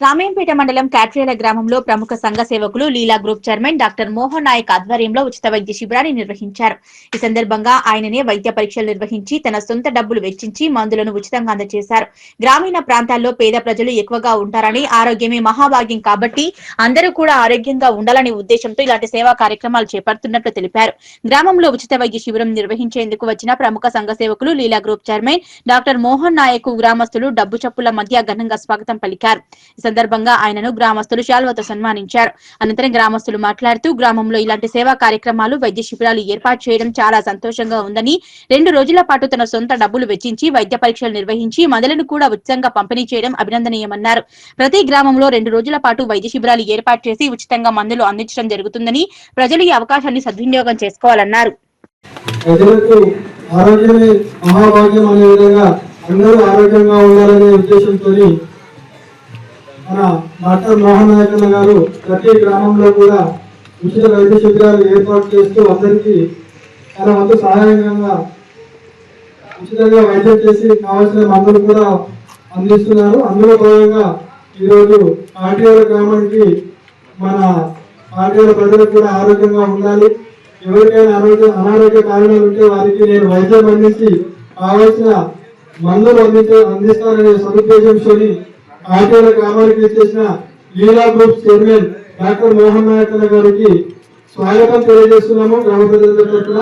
రామేంపేట మండలం కాట్రేల గ్రామంలో ప్రముఖ సంఘ సేవకులు Leela group chairman doctor Mohan Naik ఆధ్వర్యంలో ఉచిత వైద్య శిబిరాన్ని నిర్వహించారు. ఈ సందర్భంగా ఆయననే వైద్య పరీక్షలు నిర్వహించి తన సొంత డబ్బులు వెచ్చించి మందులను ఉచితంగా అందజేశారు. గ్రామీణ ప్రాంతాల్లో పేద ప్రజలు ఎక్కువగా ఉంటారని ఆరోగ్యమే మహాభాగ్యం కాబట్టి అందరూ కూడా ఆరోగ్యంగా ఉండాలనే ఉద్దేశంతో ఇలాంటి సేవా కార్యక్రమాలు చేపడుతున్నట్లు తెలిపారు. గ్రామంలో ఉచిత వైద్య శిబిరం నిర్వహించేందుకు వచ్చిన ప్రముఖ సంఘ సేవకులు Leela group chairman doctor Mohan Naik గ్రామస్తులు డబ్బు చప్పుల మధ్య ఘనంగా స్వాగతం పలికారు. సందర్భంగా ఆయనను గ్రామస్తులు శాల్వతో సన్మానించారు. అనంతరం గ్రామస్తులు మాట్లాడుతూ గ్రామంలో ఇలాంటి సేవా కార్యక్రమాలు వైద్య శిబిరాలు ఏర్పాటు చేయడం చాలా సంతోషంగా ఉందని రెండు రోజుల పాటు తన సొంత డబ్బులు వెచ్చించి వైద్య పరీక్షలు నిర్వహించి మందులను కూడా ఉచితంగా పంపిణీ చేయడం అభినందనీయమన్నారు. ప్రతి గ్రామంలో రెండు రోజుల పాటు వైద్య శిబిరాలు ఏర్పాటు చేసి ఉచితంగా మందులు అందించడం జరుగుతుందని ప్రజలు ఈ అవకాశాన్ని సద్వినియోగం చేసుకోవాలన్నారు. ఆరోగ్యమే మహాభాగ్యం అనే విధంగా అందరూ ఆరోగ్యంగా ఉండాలనే ఉద్దేశంతో మన డాక్టర్ మోహన్ నాయకన్న గారు ప్రతి గ్రామంలో కూడా ఉచిత వైద్య శిబిరాలు ఏర్పాటు చేస్తూ అందరికీ తన వంతు సహాయంగా ఉచితంగా వైద్యం చేసి కావాల్సిన మందులు కూడా అందిస్తున్నారు. అందులో భాగంగా ఈరోజు ఆర్టీఓల గ్రామానికి మన ఆర్టీఓల ప్రజలకు కూడా ఆరోగ్యంగా ఉండాలి. ఎవరికైనా అనారోగ్య అనారోగ్య కారణాలు ఉంటే వారికి నేను వైద్యం అందించి కావాల్సిన మందులు అందించే అందిస్తాననే సదుద్దేశంతో ఆచార్య గ్రామానికి ఇచ్చేసిన Leela group chairman doctor Mohan Naik గారికి స్వాగతం తెలియజేస్తున్నాము గ్రామ ప్రజల తరఫున.